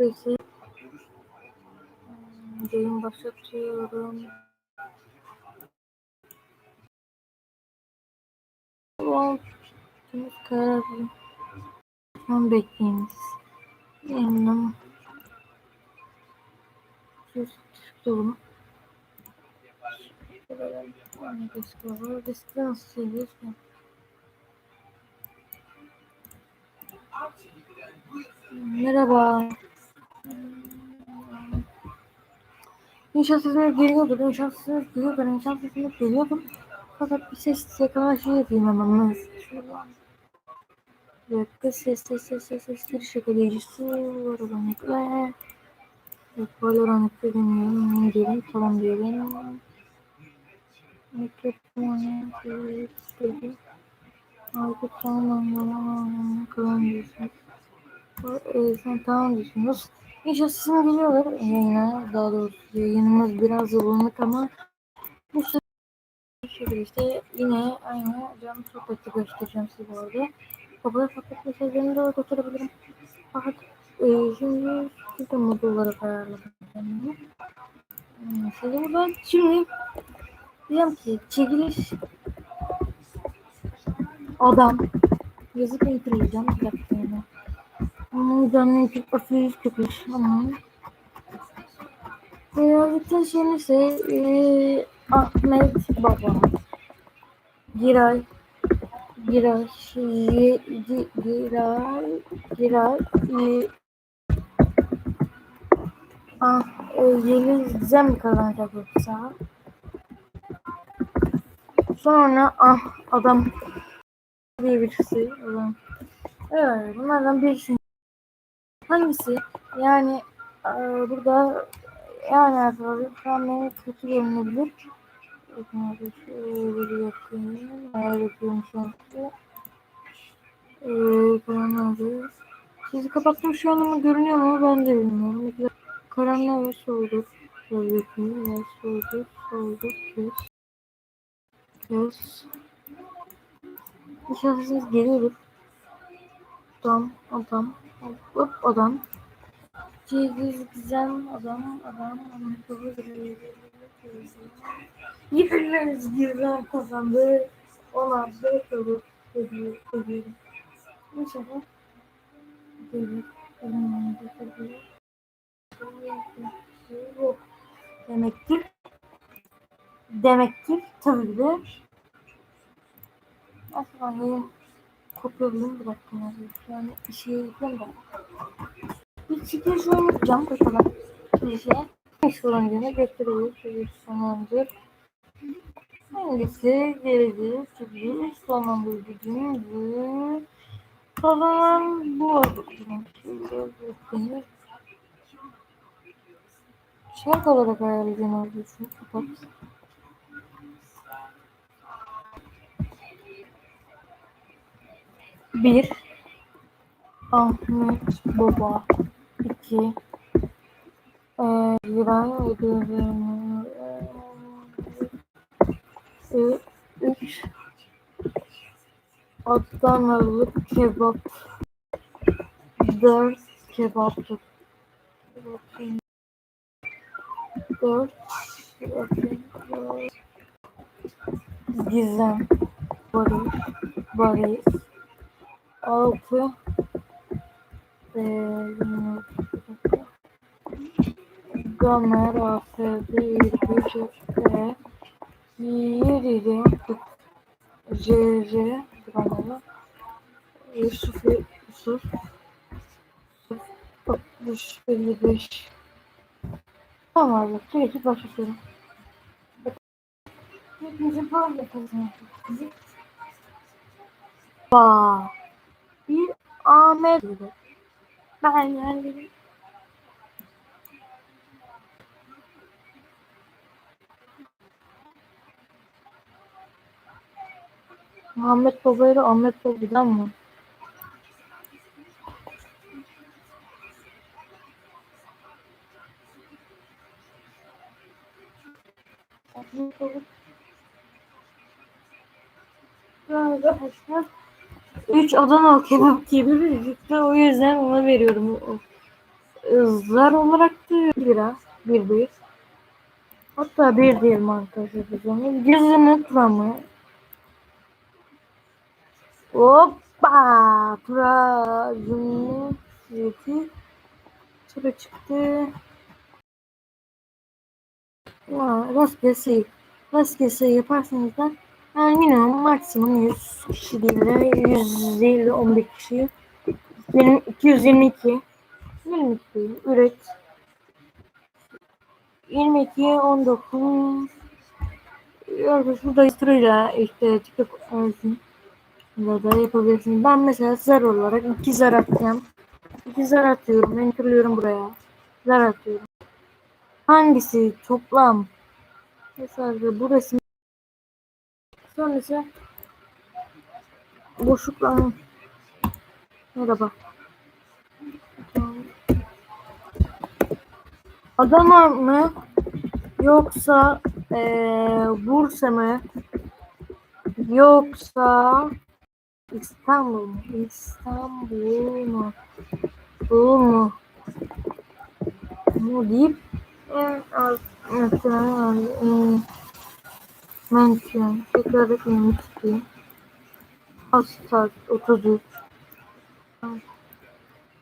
Peki. Yayın başlatıyorum. Temiz karar verin. Tamam bekleyiniz. Yanım. Tuttum. Discover. Discover nasıl seviyorsun? Merhaba. İnşaat sesini geliyordur. İnşaat sesini geliyordur. İnşaat sesini geliyordur. Fakat bir ses yakala şey yapayım hemen. Dakika ses ses ses ses ses giriş yakalayıcısı Valorant'la Valorant'la dinliyorum. Diyelim tamam diyelim. Mikrofonu istedim. Aldı tamam kalan diyorsun. Sen tamam diyorsunuz. İnşaat sesini geliyorlar yayına. Daha doğrusu yayınımız biraz bulanık ama bu şekilde işte yine aynı cam sohbeti göstereceğim size bu arada. Kapalı fakat mesajlarını da götürebilirim. Fakat e, şimdi şurada mod olarak ayarladım kendimi. Buradan şimdi diyeceğim ki çekiliş adam yazıp indireceğim bir dakika. Ama canlı YouTube afiyet çekiliş ama e, yazdıktan sonra ise e, Ahmet Baba. Giray. Giray. Gi- Gi- Giray. Giray. Ah, e, yenileceğim kazanacak yoksa? Sonra ah adam diye birisi. Adam. Evet bunlardan birisi. Hangisi? Yani e, burada yani arkadaşlar şu an beni kötü görünebilir. Bakın şöyle bir yakayım. Hayal yapıyorum şu an karanlığı. Sizi kapattım şu an ama görünüyor mu ben de bilmiyorum. Ne karanlığı ve soğuduk. Şöyle yapayım ve soğuduk, soğuduk, kes. Kes. İnşallah siz geliyordur. Adam, adam, hop adam. Gizem adam, adam, Amerikalı Yıkılmaz gizem kazandı. Ona beş olur. Ödüyor, ödüyor. İnşallah. Gelir. Yok. Demektir. Demektir. Tabii ki de. Aslında kopyalayayım bir dakika. Yani işe yapayım da. Bir çekiliş oynayacağım bakalım. Klişe. Next oyuncunu bekliyoruz. Bir sonlandır. Hangisi gelecek? Sürpriz sonlandırıcımızı kazanan bu oldu. Şark olarak ayarlayacağım arkadaşlar. Kapat. Bir. Ahmet Baba. İki. Ee, Ziray ödevini. Ee, üç. Adanalı kebap. Dört. Kebaptı. Dört. Gizem. Barış. Barış. Altı. Ee, Gamer AFD 23 F Yedi JJ Dramalı Yusuf Yusuf 60 55 Tamam abi. Sürekli başlatıyorum. Hepimizin falan yapalım. Ba bir Ahmet ben yani Ahmet Baba ile Ahmet Baba'dan mı? Ahmet Baba. Böyle başlar. 3 Adana kebap gibi bir cüklü. O yüzden ona veriyorum. Zar olarak da biraz. Bir bir. Hatta bir diyelim arkadaşlar. Gizli mı? Hoppa! Pra cumhuriyeti sonra çıktı. Aa, rastgele sayı. Rastgele sayı yaparsanız da yani minimum maksimum 100 kişi değil de 150 11 kişi. Benim 222. 22 üret. 22 19 Arkadaşlar dayıştırıyla işte TikTok olsun. Da yapabilirsiniz. Ben mesela zar olarak iki zar atacağım. İki zar atıyorum. Enterliyorum buraya. Zar atıyorum. Hangisi toplam? Mesela bu resim. Sonrası boşlukla Merhaba. Adana mı yoksa ee, Bursa mı yoksa İstanbul mu? İstanbul mu? Bu mu? Bu deyip en az mention tekrar etmeyi istiyorum. Hashtag 33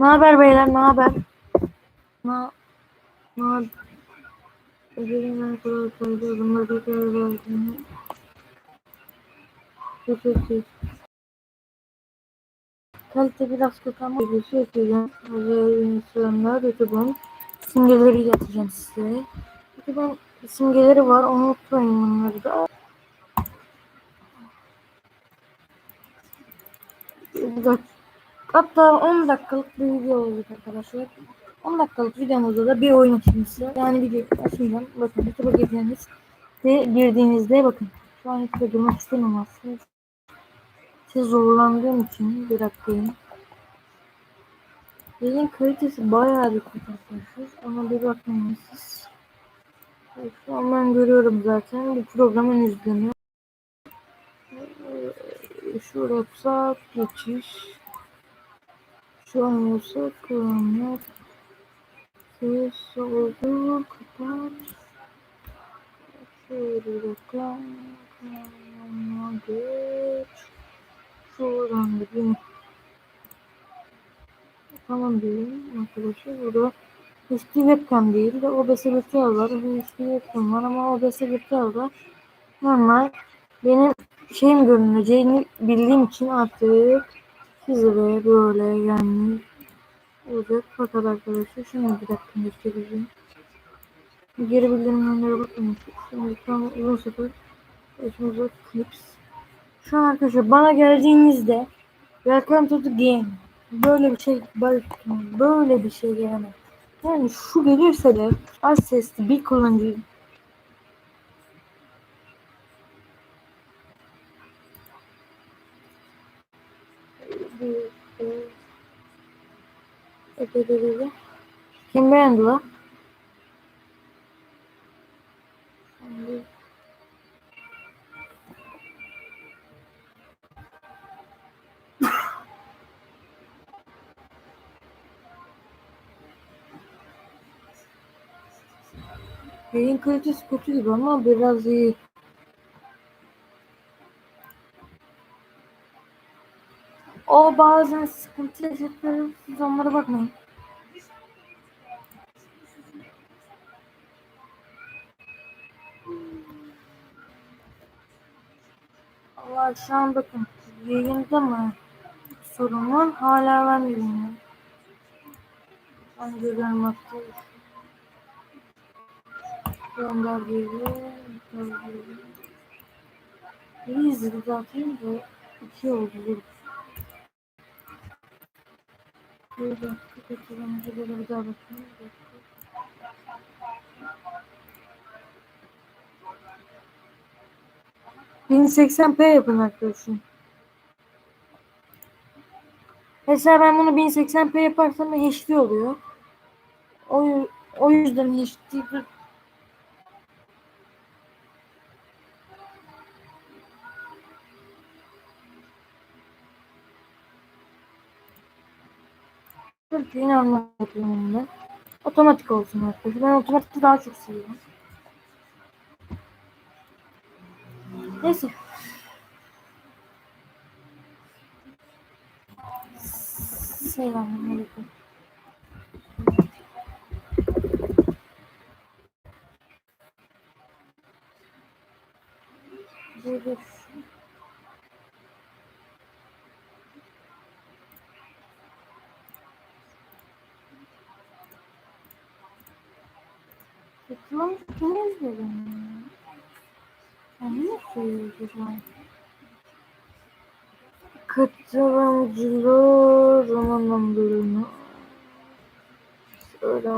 Ne haber beyler ne haber? Ne ne Özellikle kadar sayıda adımlar tekrar verdiğini Teşekkür Kalite biraz kötü ama bir şey yapacağım. Özel insanlar YouTube'un simgeleri yapacağım size. YouTube'un simgeleri var. Unutmayın bunları da. Hatta 10 dakikalık bir video olacak arkadaşlar. 10 dakikalık videomuzda da bir oyun size. Yani video açmayacağım. Bakın YouTube'a girdiğiniz ve girdiğinizde bakın. Şu an YouTube'a girmek istemiyorum aslında. Size zorlandığım için bir dakikayım. Yayın kalitesi bayağı bir kötü arkadaşlar. Ona bir bakmayın siz. Şu an ben görüyorum zaten. Bu programın izleniyor. Şurada olsa geçiş. Şu an olsa kullanmak. Ses oldu. Kapat. Şöyle reklam. Geç. Şuradan da bir Tamam diyelim arkadaşlar. Burada HD webcam değil de OBS virtual var. HD webcam var ama OBS virtual var. Normal benim şeyim görüneceğini bildiğim için artık sizlere böyle yani olacak. Fakat arkadaşlar şimdi bir dakika göstereceğim. Geri bildirimlere bakın. Şimdi tam uzun sefer başımıza clips. Şu an arkadaşlar bana geldiğinizde Welcome to the game. Böyle bir şey böyle bir şey gelemez. Yani şu gelirse de az sesli bir kullanıcı Kim beğendi lan? Yayın kalitesi kötü gibi ama biraz iyi. Bazen sıkıntı yaşatıyor. Siz onlara bakmayın. Allah şu an bakın yayında mı sorun var? Hala bilmiyorum. Ben görüyorum hatta. Gönder diyelim. İyi izledi zaten de iki oldu. Bir dakika kaçırdım. Böyle bir daha bakayım. 1080p yapın arkadaşım. Mesela ben bunu 1080p yaparsam HD oluyor. O, o yüzden HD Türkiye'nin anlatımında. Otomatik olsun arkadaşlar. Ben otomatikte daha çok seviyorum. Neyse. Selamünaleyküm. Dur dur. Kim izledim? Ben ne söyleyeceğim? Katılımcılar anlamlarını söyle.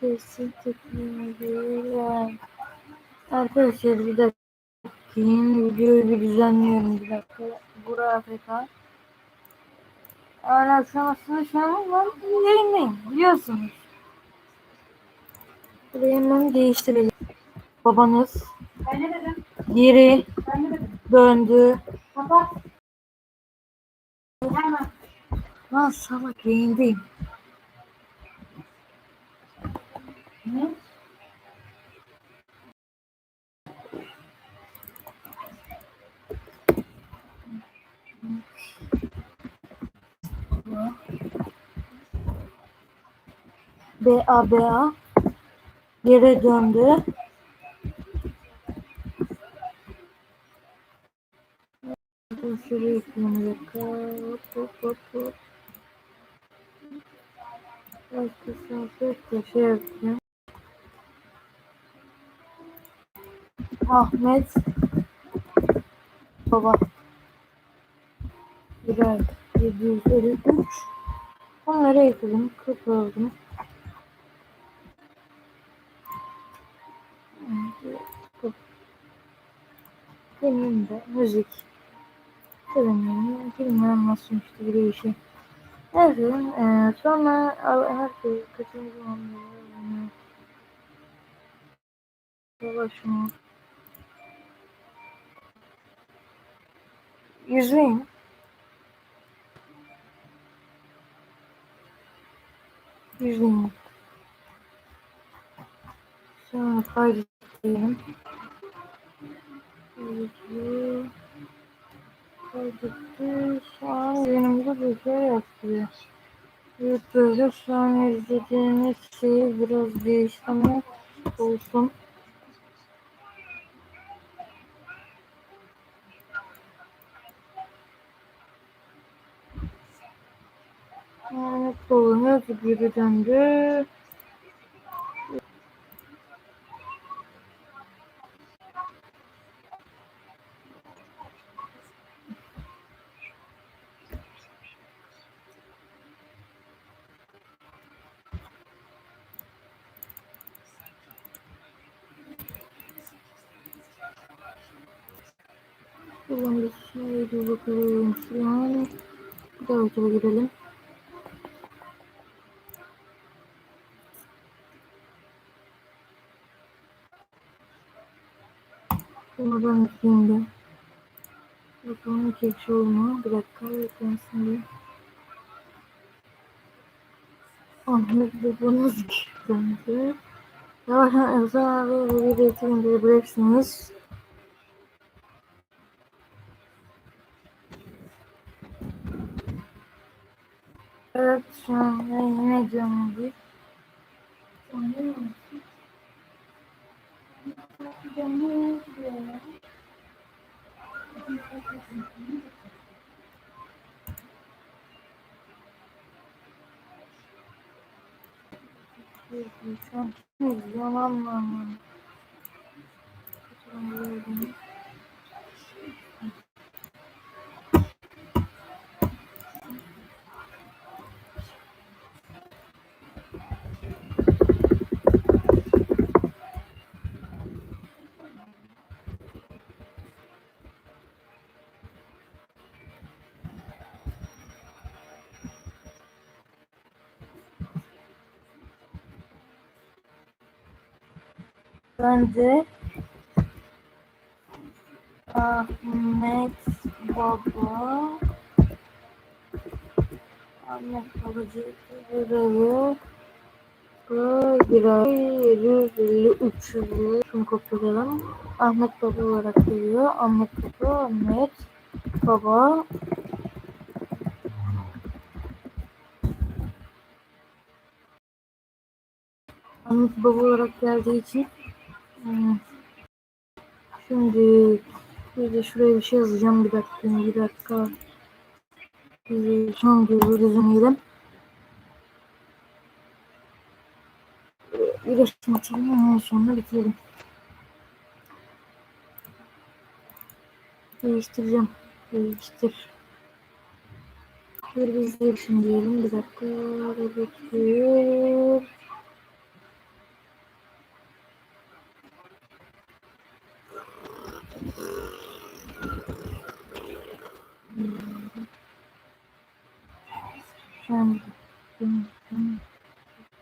Kesin teknolojiler. Arkadaşlar bir dakika. Yeni videoyu bir düzenliyorum bir dakika. Buraya AFK. Yani akşam aslında şu an ben yayındayım biliyorsunuz. Burayı değiştirelim. Babanız Ben ne dedim? geri döndü. Kapat. Hemen. Lan salak yayındayım. Ne? BA BA geri döndü. Şuraya dakika. Hop hop hop hop. Başka de şey. Ahmet Baba Birer 753 Onları ekledim. Kapadım. Benim de müzik. Benim bilmiyorum nasıl işte bir şey. Neyse, e, sonra herkes kaçıncı anlıyor. Yavaş mı? Yüzeyim. Yüzeyim. Sonra kaydettim. Kaydetti. Kaydetti. Şu an bir şey yapıyor. YouTube'da şu an izlediğiniz şeyi biraz değiştirmek olsun. Yani kolunu geri döndü. Ulan bir şey dur bakalım şu an. Bir daha YouTube'a girelim. Buradan yükleyeyim de. Bakalım iki ekşi olma. Bir dakika yüklensin diye. Ahmet babanız yüklendi. Yavaştan Özlem abi bu videoyu indirebilirsiniz. Evet şu an yayın ediyorum bir. Şu an yalan mı? Ben de Ahmet Baba Ahmet Babacı Giray 753 yazıyor. Şunu kopyalayalım. Ahmet Baba olarak geliyor. Ahmet Baba, Ahmet Baba Ahmet Baba olarak geldiği için şimdi bir de şuraya bir şey yazacağım. Bir dakika bir dakika. Bir son düzenleyelim bir resim açalım ondan sonra bitirelim. Değiştireceğim. Değiştir. Bir biz diyelim. Bir dakika. Bekliyor Şu an benim benim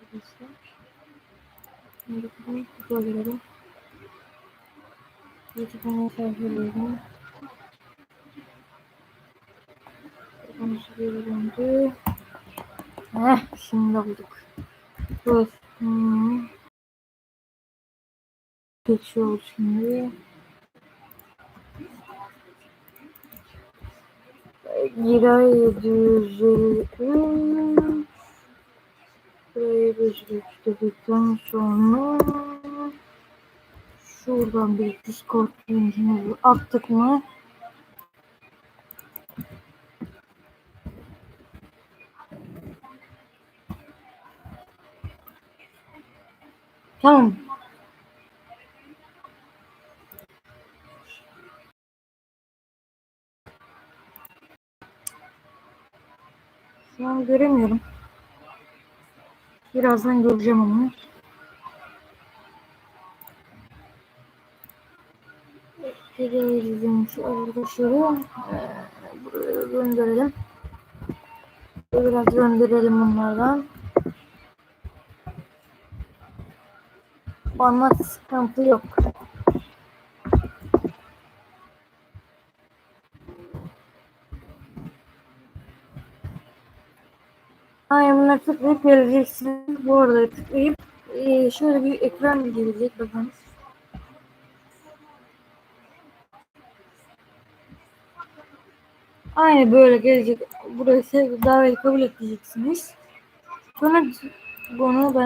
arkadaşlar. Şimdi bunu koyuyorum. YouTube'a sayfalarım. Bunu döndü. Heh, şimdi bulduk. Dur. Hmm. Geçiyor şimdi. Giray 753 Burayı düzleştirdikten sonra şuradan bir Discord linkini attık mı? Tamam. Şu an göremiyorum. Birazdan göreceğim onu. Arkadaşları. Ee, gönderelim. Biraz gönderelim bunlardan. Bana sıkıntı yok. Bunları tıklayıp geleceksiniz. Bu arada tıklayıp e, şöyle bir ekran gelecek bakın. Aynı böyle gelecek. Buraya sevgi kabul edeceksiniz. Sonra bunu ben